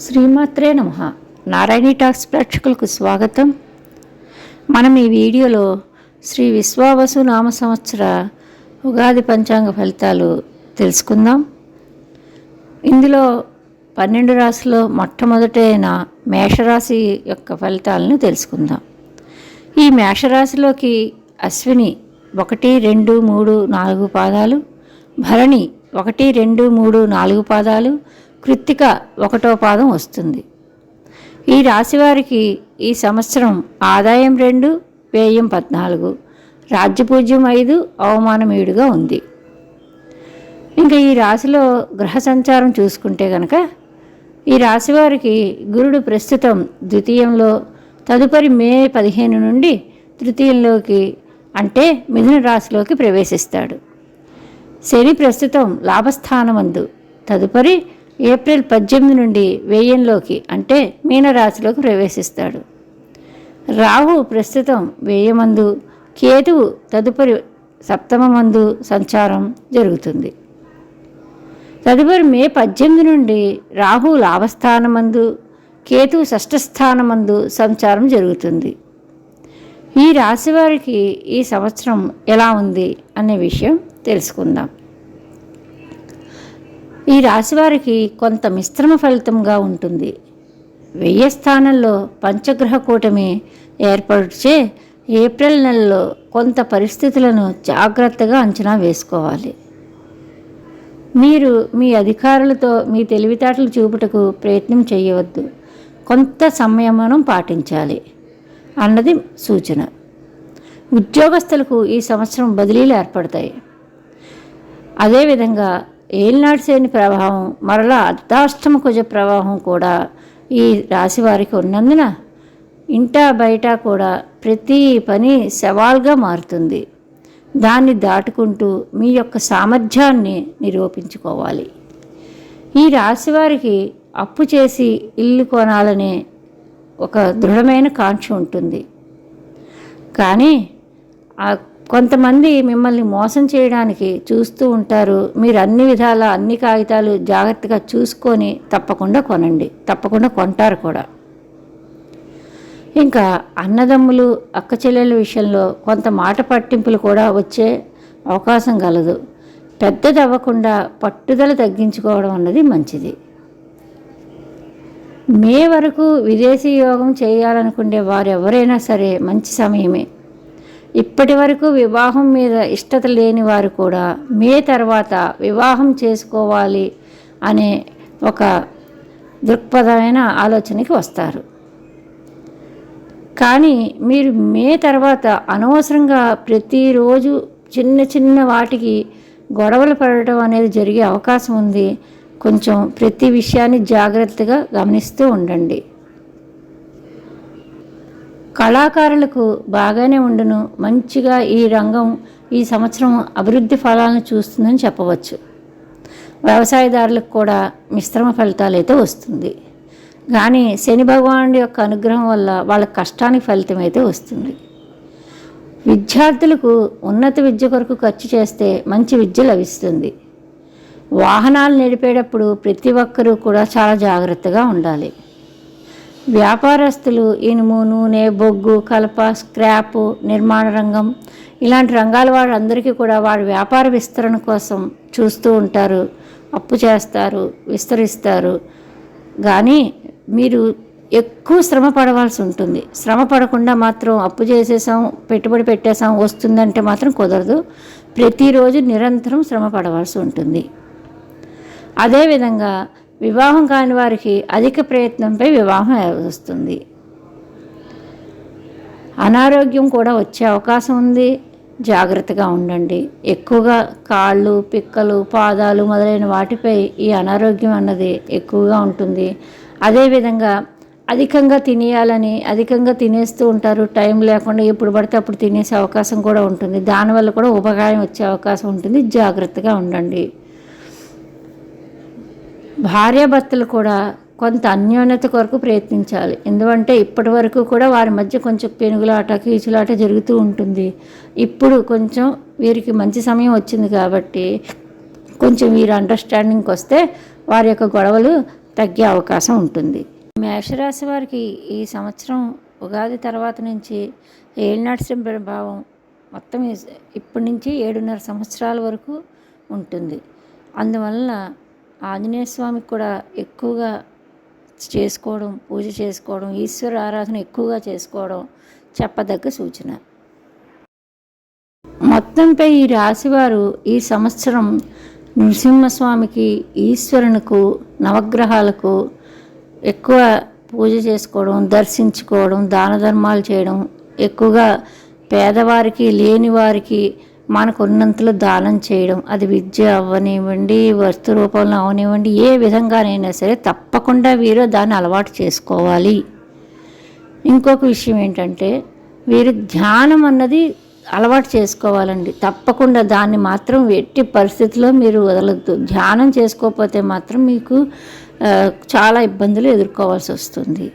శ్రీమాత్రే నమ. నారాయణి టాక్స్ ప్రేక్షకులకు స్వాగతం. మనం ఈ వీడియోలో శ్రీ విశ్వావసు నామ సంవత్సర ఉగాది పంచాంగ ఫలితాలు తెలుసుకుందాం. ఇందులో పన్నెండు రాశిలో మొట్టమొదటైన మేషరాశి యొక్క ఫలితాలను తెలుసుకుందాం. ఈ మేషరాశిలోకి అశ్విని ఒకటి రెండు మూడు నాలుగు పాదాలు భరణి ఒకటి రెండు మూడు నాలుగు పాదాలు కృత్తిక ఒకటో పాదం వస్తుంది. ఈ రాశివారికి ఈ సంవత్సరం ఆదాయం రెండు వ్యయం పద్నాలుగు రాజ్యపూజ్యం ఐదు అవమానం ఏడుగా ఉంది. ఇంకా ఈ రాశిలో గ్రహ సంచారం చూసుకుంటే కనుక ఈ రాశివారికి గురుడు ప్రస్తుతం ద్వితీయంలో తదుపరి మే పదిహేను నుండి తృతీయంలోకి అంటే మిథున రాశిలోకి ప్రవేశిస్తాడు. శని ప్రస్తుతం లాభస్థానమందు తదుపరి ఏప్రిల్ పద్దెనిమిది నుండి వ్యయంలోకి అంటే మీనరాశిలోకి ప్రవేశిస్తాడు. రాహు ప్రస్తుతం వ్యయమందు కేతువు తదుపరి సప్తమమందు సంచారం జరుగుతుంది. తదుపరి మే పద్దెనిమిది నుండి రాహు లాభస్థానమందు కేతువు షష్ఠస్థానమందు సంచారం జరుగుతుంది. ఈ రాశి వారికి ఈ సంవత్సరం ఎలా ఉంది అనే విషయం తెలుసుకుందాం. ఈ రాశి వారికి కొంత మిశ్రమ ఫలితంగా ఉంటుంది. వెయ్య స్థానంలో పంచగ్రహ కూటమి ఏర్పరిచే ఏప్రిల్ నెలలో కొంత పరిస్థితులను జాగ్రత్తగా అంచనా వేసుకోవాలి. మీరు మీ అధికారులతో మీ తెలివితేటలు చూపుటకు ప్రయత్నం చేయవద్దు. కొంత సంయమనం పాటించాలి. అన్నది సూచన. ఉద్యోగస్తులకు ఈ సంవత్సరం బదిలీలు ఏర్పడతాయి. అదేవిధంగా ఏలినాటి శని ప్రభావం మరలా అర్ధాష్టమ కుజ ప్రభావం కూడా ఈ రాశి వారికి ఉన్నందున ఇంటా బయట కూడా ప్రతి పని సవాల్గా మారుతుంది. దాన్ని దాటుకుంటూ మీ యొక్క సామర్థ్యాన్ని నిరూపించుకోవాలి. ఈ రాశి వారికి అప్పు చేసి ఇల్లు కొనాలనే ఒక దృఢమైన కాంక్ష ఉంటుంది. కానీ ఆ కొంతమంది మిమ్మల్ని మోసం చేయడానికి చూస్తూ ఉంటారు. మీరు అన్ని విధాల అన్ని కాగితాలు జాగ్రత్తగా చూసుకొని తప్పకుండా కొనండి. తప్పకుండా కొంటారు కూడా. ఇంకా అన్నదమ్ములు అక్క చెల్లెల విషయంలో కొంత మాట పట్టింపులు కూడా వచ్చే అవకాశం కలదు. పెద్దది అవ్వకుండా పట్టుదల తగ్గించుకోవడం అన్నది మంచిది. మే వరకు విదేశీ యోగం చేయాలనుకునే వారు ఎవరైనా సరే మంచి సమయమే. ఇప్పటి వరకు వివాహం మీద ఇష్టత లేని వారు కూడా మే తర్వాత వివాహం చేసుకోవాలి అనే ఒక దృక్పథమైన ఆలోచనకి వస్తారు. కానీ మీరు మే తర్వాత అనవసరంగా ప్రతిరోజు చిన్న చిన్న వాటికి గొడవలు పడటం అనేది జరిగే అవకాశం ఉంది. కొంచెం ప్రతి విషయాన్ని జాగ్రత్తగా గమనిస్తూ ఉండండి. కళాకారులకు బాగానే ఉండును. మంచిగా ఈ రంగం ఈ సంవత్సరం అభివృద్ధి ఫలాలను చూస్తుందని చెప్పవచ్చు. వ్యవసాయదారులకు కూడా మిశ్రమ ఫలితాలు అయితే వస్తుంది. కానీ శని భగవానుడి యొక్క అనుగ్రహం వల్ల వాళ్ళ కష్టానికి ఫలితం అయితే వస్తుంది. విద్యార్థులకు ఉన్నత విద్య కొరకు ఖర్చు చేస్తే మంచి విద్య లభిస్తుంది. వాహనాలు నడిపేటప్పుడు ప్రతి ఒక్కరూ కూడా చాలా జాగ్రత్తగా ఉండాలి. వ్యాపారస్తులు ఇనుము నూనె బొగ్గు కలప స్క్రాప్ నిర్మాణ రంగం ఇలాంటి రంగాల వాళ్ళందరికీ కూడా వారి వ్యాపార విస్తరణ కోసం చూస్తూ ఉంటారు. అప్పు చేస్తారు విస్తరిస్తారు. కానీ మీరు ఎక్కువ శ్రమ పడవలసి ఉంటుంది. శ్రమ పడకుండా మాత్రం అప్పు చేసేసాం పెట్టుబడి పెట్టేసాం వస్తుందంటే మాత్రం కుదరదు. ప్రతిరోజు నిరంతరం శ్రమ పడవలసి ఉంటుంది. అదేవిధంగా వివాహం కాని వారికి అధిక ప్రయత్నంపై వివాహం వస్తుంది. అనారోగ్యం కూడా వచ్చే అవకాశం ఉంది. జాగ్రత్తగా ఉండండి. ఎక్కువగా కాళ్ళు పిక్కలు పాదాలు మొదలైన వాటిపై ఈ అనారోగ్యం అన్నది ఎక్కువగా ఉంటుంది. అదేవిధంగా అధికంగా తినేయాలని అధికంగా తినేస్తూ ఉంటారు. టైం లేకుండా ఎప్పుడు పడితే అప్పుడు తినేసే అవకాశం కూడా ఉంటుంది. దానివల్ల కూడా ఉపకాయం వచ్చే అవకాశం ఉంటుంది. జాగ్రత్తగా ఉండండి. భార్యాభర్తలు కూడా కొంత అన్యోన్యత కొరకు ప్రయత్నించాలి. ఎందుకంటే ఇప్పటి వరకు కూడా వారి మధ్య కొంచెం పెనుగులాట కీచులాట జరుగుతూ ఉంటుంది. ఇప్పుడు కొంచెం వీరికి మంచి సమయం వచ్చింది కాబట్టి కొంచెం వీరు అండర్స్టాండింగ్కి వస్తే వారి యొక్క గొడవలు తగ్గే అవకాశం ఉంటుంది. మేషరాశి వారికి ఈ సంవత్సరం ఉగాది తర్వాత నుంచి ఏలినాటి ప్రభావం మొత్తం ఇప్పటి నుంచి ఏడున్నర సంవత్సరాల వరకు ఉంటుంది. అందువలన ఆంజనేయ స్వామికి కూడా ఎక్కువగా చేసుకోవడం పూజ చేసుకోవడం ఈశ్వర ఆరాధన ఎక్కువగా చేసుకోవడం చెప్పదగ్గ సూచన. మొత్తంపై ఈ రాశివారు ఈ సంవత్సరం నృసింహస్వామికి ఈశ్వరునికు నవగ్రహాలకు ఎక్కువ పూజ చేసుకోవడం దర్శించుకోవడం దాన ధర్మాలు చేయడం ఎక్కువగా పేదవారికి లేని వారికి మనకు ఉన్నంతలో దానం చేయడం అది విద్య అవ్వనివ్వండి వస్తు రూపంలో అవనివ్వండి ఏ విధంగానైనా సరే తప్పకుండా వీరు దాన్ని అలవాటు చేసుకోవాలి. ఇంకొక విషయం ఏంటంటే వీరు ధ్యానం అన్నది అలవాటు చేసుకోవాలండి. తప్పకుండా దాన్ని మాత్రం ఎట్టి పరిస్థితిలో మీరు వదలద్దు. ధ్యానం చేసుకోకపోతే మాత్రం మీకు చాలా ఇబ్బందులు ఎదుర్కోవాల్సి వస్తుంది.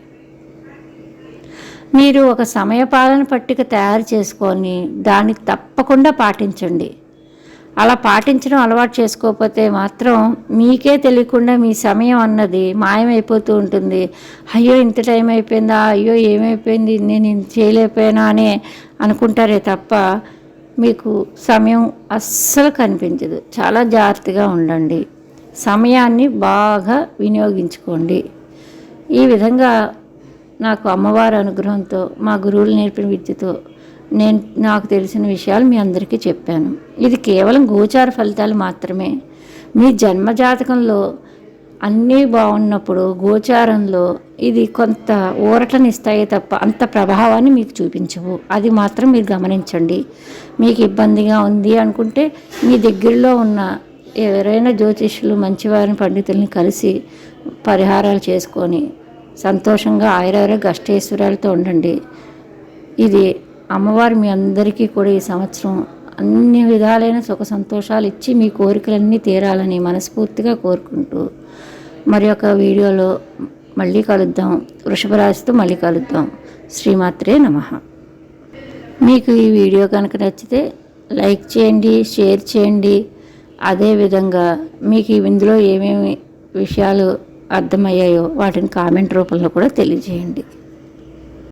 మీరు ఒక సమయపాలన పట్టిక తయారు చేసుకొని దాన్ని తప్పకుండా పాటించండి. అలా పాటించడం అలవాటు చేసుకోకపోతే మాత్రం మీకే తెలియకుండా మీ సమయం అన్నది మాయమైపోతూ ఉంటుంది. అయ్యో ఇంత టైం అయిపోయిందా? అయ్యో ఏమైపోయింది? నేను ఇంత చేయలేకపోయినా అని అనుకుంటారే తప్ప మీకు సమయం అస్సలు కనిపించదు. చాలా జాగ్రత్తగా ఉండండి. సమయాన్ని బాగా వినియోగించుకోండి. ఈ విధంగా నాకు అమ్మవారి అనుగ్రహంతో మా గురువులు నేర్పిన విద్యతో నేను నాకు తెలిసిన విషయాలు మీ అందరికీ చెప్పాను. ఇది కేవలం గోచార ఫలితాలు మాత్రమే. మీ జన్మజాతకంలో అన్నీ బాగున్నప్పుడు గోచారంలో ఇది కొంత ఊరటనిస్తాయి తప్ప అంత ప్రభావాన్ని మీకు చూపించవు. అది మాత్రం మీరు గమనించండి. మీకు ఇబ్బందిగా ఉంది అనుకుంటే మీ దగ్గరలో ఉన్న ఎవరైనా జ్యోతిష్యులు మంచివారిని పండితుల్ని కలిసి పరిహారాలు చేసుకొని సంతోషంగా ఆయురారోగ్య అష్టైశ్వర్యాలతో ఉండండి. ఇది అమ్మవారు మీ అందరికీ కూడా ఈ సంవత్సరం అన్ని విధాలైన సుఖ సంతోషాలు ఇచ్చి మీ కోరికలన్నీ తీరాలని మనస్ఫూర్తిగా కోరుకుంటూ మరి ఒక వీడియోలో మళ్ళీ కలుద్దాం. వృషభ రాశితో మళ్ళీ కలుద్దాం. శ్రీమాత్రే నమః. మీకు ఈ వీడియో కనుక నచ్చితే లైక్ చేయండి షేర్ చేయండి. అదేవిధంగా మీకు ఇందులో ఏమేమి విషయాలు అర్థమయ్యాయో వాటిని కామెంట్ రూపంలో కూడా తెలియజేయండి.